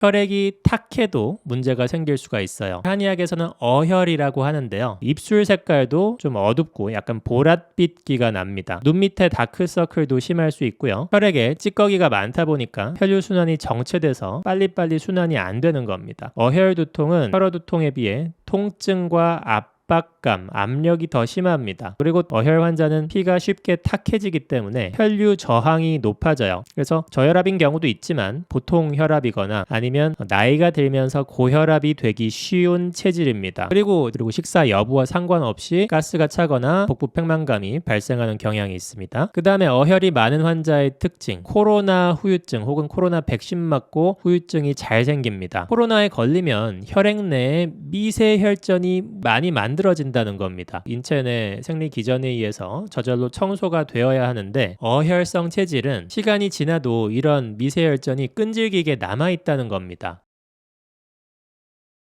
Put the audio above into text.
혈액이 탁해도 문제가 생길 수가 있어요. 한의학에서는 어혈이라고 하는데요. 입술 색깔도 좀 어둡고 약간 보랏빛기가 납니다. 눈 밑에 다크서클도 심할 수 있고요. 혈액에 찌꺼기가 많다 보니까 혈류순환이 정체돼서 빨리빨리 순환이 안 되는 겁니다. 어혈 두통은 혈어 두통에 비해 통증과 압박감, 압력이 더 심합니다. 그리고 어혈 환자는 피가 쉽게 탁해지기 때문에 혈류 저항이 높아져요. 그래서 저혈압인 경우도 있지만 보통 혈압이거나 아니면 나이가 들면서 고혈압이 되기 쉬운 체질입니다. 그리고 그리고 식사 여부와 상관없이 가스가 차거나 복부 팽만감이 발생하는 경향이 있습니다. 그 다음에 어혈이 많은 환자의 특징, 코로나 후유증 혹은 코로나 백신 맞고 후유증이 잘 생깁니다. 코로나에 걸리면 혈액 내에 미세 혈전이 많이 만들어진다는 겁니다. 인체 내 생리 기전에 의해서 저절로 청소가 되어야 하는데 어혈성 체질은 시간이 지나도 이런 미세 혈전이 끈질기게 남아 있다는 겁니다.